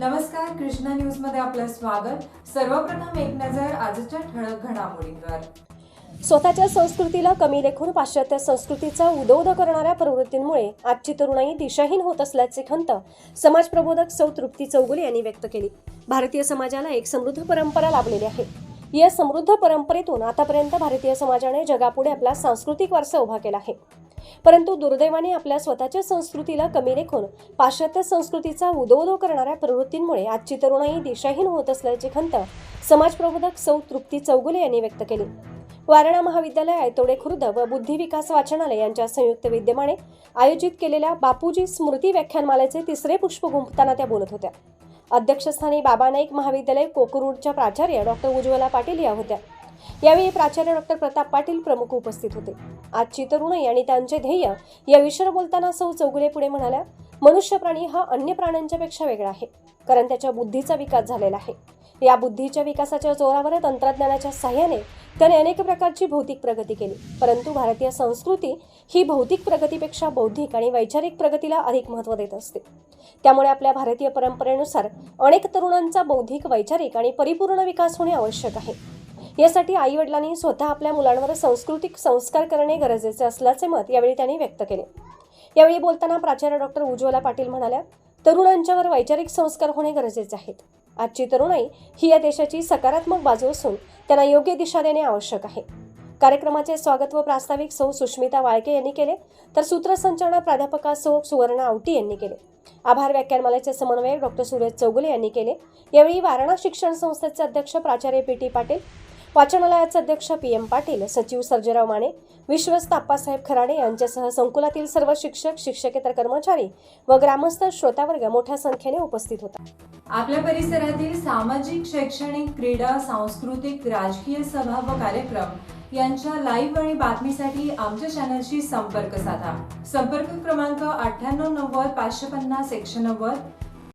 नमस्कार कृष्णा न्यूजमध्ये आपलं स्वागत. सर्वप्रथम एक नजर आजच्या ठळक घडामोडींवर. स्वतःच्या संस्कृतीला कमी लेखून पाश्चात्य संस्कृतीचा उदोद करणाऱ्या प्रवृत्तींमुळे आजची तरुणाई दिशाहीन होत असल्याची खंत समाज प्रबोधक सौ तृप्ती चौगुले यांनी व्यक्त केली. भारतीय समाजाला एक समृद्ध परंपरा लाभलेली आहे. या समृद्ध परंपरेतून आतापर्यंत भारतीय समाजाने जगापुढे आपला सांस्कृतिक वारसा उभा केला आहे. परंतु दुर्दैवाने आपल्या स्वतःच्या संस्कृतीला कमी रेखून पाश्चात्य संस्कृतीचा उदोदो करणाऱ्या प्रवृत्तींमुळे आजची तरुणाई दिशाहीन होत असल्याची खंत समाज प्रबोधक सौ तृप्ती चौगुले यांनी व्यक्त केली. वारणा महाविद्यालय आयतोडे खुर्द व बुद्धी विकास वाचनालय यांच्या संयुक्त विद्यमाने आयोजित केलेल्या बापूजी स्मृती व्याख्यानमालेचे तिसरे पुष्प गुंफताना त्या बोलत होत्या. अध्यक्षस्थानी बाबा नाईक महाविद्यालय कोकरूडच्या प्राचार्य डॉक्टर उज्ज्वला पाटील या होत्या. यावेळी प्राचार्य डॉक्टर प्रताप पाटील प्रमुख उपस्थित होते. आजची तरुणाई आणि त्यांचे ध्येय या विषयावर बोलताना सौ चौगुले पुढे म्हणाल्या मनुष्य प्राणी हा अन्य प्राण्यांच्या पेक्षा वेगळा आहे कारण त्याच्या बुद्धीचा विकास झालेला आहे. या बुद्धीच्या विकासाच्या जोरावर तंत्रज्ञानाच्या सहाय्याने त्याने अनेक प्रकारची भौतिक प्रगती केली. परंतु भारतीय संस्कृती ही भौतिक प्रगतीपेक्षा बौद्धिक आणि वैचारिक प्रगतीला अधिक महत्त्व देत असते. त्यामुळे आपल्या भारतीय परंपरेनुसार अनेक तरुणांचा बौद्धिक वैचारिक आणि परिपूर्ण विकास होणे आवश्यक आहे. यासाठी आई वडिलांनी स्वतः आपल्या मुलांवर सांस्कृतिक संस्कार करणे गरजेचे असल्याचे मत यावेळी त्यांनी व्यक्त केले. यावेळी बोलताना प्राचार्य डॉक्टर उज्ज्वला पाटील म्हणाल्या तरुणांच्यावर वैचारिक संस्कार होणे गरजेचे आहेत. आजची तरुणाई ही या देशाची सकारात्मक बाजू असून त्यांना योग्य दिशा देणे आवश्यक आहे. कार्यक्रमाचे स्वागत व प्रास्ताविक सौ सुष्मिता वाळके यांनी केले तर सूत्रसंचालना प्राध्यापका सौ सुवर्णा आवटी यांनी केले. आभार व्याख्यानमालेचे समन्वयक डॉक्टर सुरेश चौगुले यांनी केले. यावेळी वारणा शिक्षण संस्थेचे अध्यक्ष प्राचार्य पी टी पाटील वाचनालयाचे अध्यक्ष पी एम पाटील सचिव सर्जेराव माने विश्वस्त आप्पासाहेब खराडे यांच्यासह संकुलातील सर्व शिक्षक शिक्षकेतर कर्मचारी व ग्रामस्थ श्रोतावर्ग मोठ्या संख्येने उपस्थित होता. आपल्या परिसरातील सामाजिक शैक्षणिक क्रीडा सांस्कृतिक राजकीय सभा व कार्यक्रम यांच्या लाईव्ह आणि बातमीसाठी आमच्या चॅनलशी संपर्क साधा. संपर्क क्रमांक अठ्ठ्याण्णव नव्वद पाचशे पन्नास एकशे नव्वद